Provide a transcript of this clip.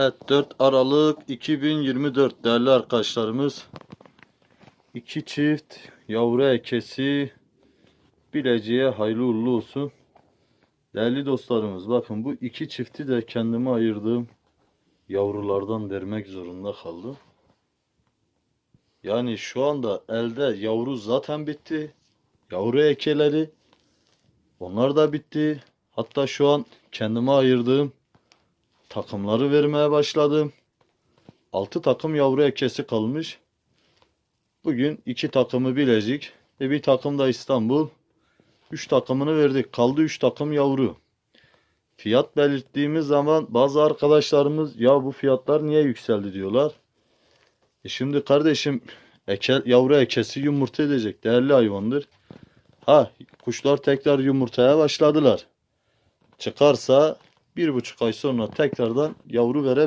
Evet 4 Aralık 2024 değerli arkadaşlarımız. iki çift yavru ekesi bileceğe hayırlı uğurlu olsun. Değerli dostlarımız bakın bu iki çifti de kendime ayırdığım yavrulardan vermek zorunda kaldım. Yani şu anda elde yavru zaten bitti. Yavru ekeleri onlar da bitti. Hatta şu an kendime ayırdığım takımları vermeye başladım. 6 takım yavru ekesi kalmış. Bugün 2 takımı Bilecik ve bir takım da İstanbul. 3 takımını verdik. Kaldı 3 takım yavru. Fiyat belirttiğimiz zaman bazı arkadaşlarımız ya bu fiyatlar niye yükseldi diyorlar. E şimdi kardeşim eke, yavru ekesi yumurta edecek. Değerli hayvandır. Ha kuşlar tekrar yumurtaya başladılar. Çıkarsa bir buçuk ay sonra tekrardan yavru vere